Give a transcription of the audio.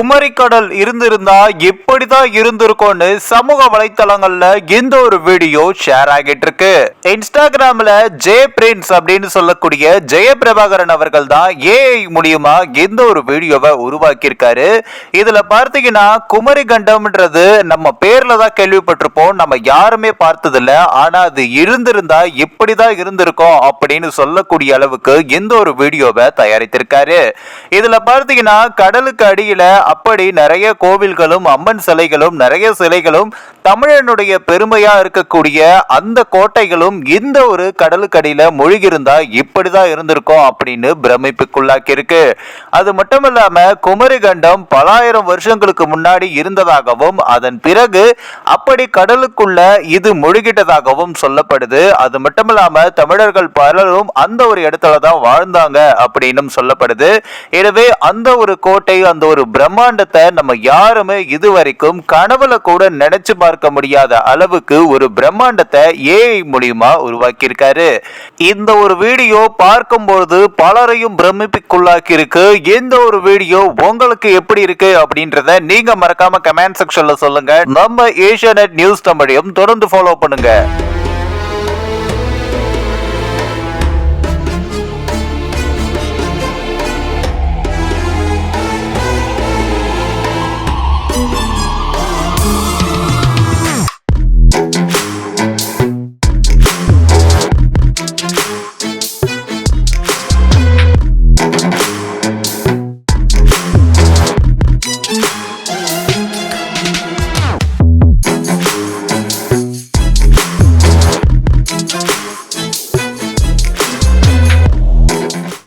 குமரிக்கடல் இருந்திருந்தா இப்படிதான் இருந்திருக்கும்னு சமூக வலைத்தளங்கள்ல இந்த ஒரு வீடியோ ஷேர் ஆகிட்டு இருக்கு இன்ஸ்டாகிராம்ல ஜெய பிரின்ஸ் அப்படின்னு சொல்லக்கூடிய ஜெயபிரபாகரன் அவர்கள் தான் ஏஐ மூலியமா இந்த ஒரு வீடியோவை உருவாக்கியிருக்காரு. இதுல பார்த்தீங்கன்னா குமரி கண்டம்ன்றது நம்ம பேர்ல தான் கேள்விப்பட்டிருப்போம். நம்ம யாருமே பார்த்ததில்ல. ஆனா அது இருந்திருந்தா இப்படிதான் இருந்திருக்கும் அப்படின்னு சொல்லக்கூடிய அளவுக்கு இந்த ஒரு வீடியோவை தயாரித்திருக்காரு. இதுல பார்த்தீங்கன்னா கடலுக்கு அடியில அப்படி நிறைய கோவில்களும் அம்மன் சிலைகளும் நிறைய சிலைகளும் தமிழனுடைய பெருமையா இருக்கக்கூடிய அந்த கோட்டைகளும் இந்த ஒரு கடலுக்கு அடியில இப்படிதான் இருந்திருக்கும் அப்படின்னு பிரமிப்புக்குள்ளாக்கி இருக்கு அது மட்டும் இல்லாம குமரிகண்டம் பலாயிரம் வருஷங்களுக்கு முன்னாடி இருந்ததாகவும் அதன் பிறகு அப்படி கடலுக்குள்ள இது முழுகிட்டதாகவும் சொல்லப்படுது. அது மட்டும் இல்லாம தமிழர்கள் பலரும் அந்த ஒரு இடத்துல தான் வாழ்ந்தாங்க அப்படின்னு சொல்லப்படுது. எனவே அந்த ஒரு கோட்டை அந்த ஒரு பிரம்ம பிரம்மாண்டத்தை நம்ம யாருமே இதுவரைக்கும் கனவுல கூட நினைச்சு பார்க்க முடியாத அளவுக்கு ஒரு பிரம்மாண்டத்தை ஏஐ மூலியமா உருவாக்கியிருக்காரு. இந்த ஒரு வீடியோ பார்க்கும்போது பலரையும் பிரமிப்புக்குள்ளாக்கி இருக்கு இந்த ஒரு வீடியோ உங்களுக்கு எப்படி இருக்கு அப்படின்றத நீங்க மறக்காம கமெண்ட் செக்ஷன்ல சொல்லுங்க. நம்ம ஏஷியா நியூஸ் தமிழையும் தொடர்ந்து ஃபாலோ பண்ணுங்க.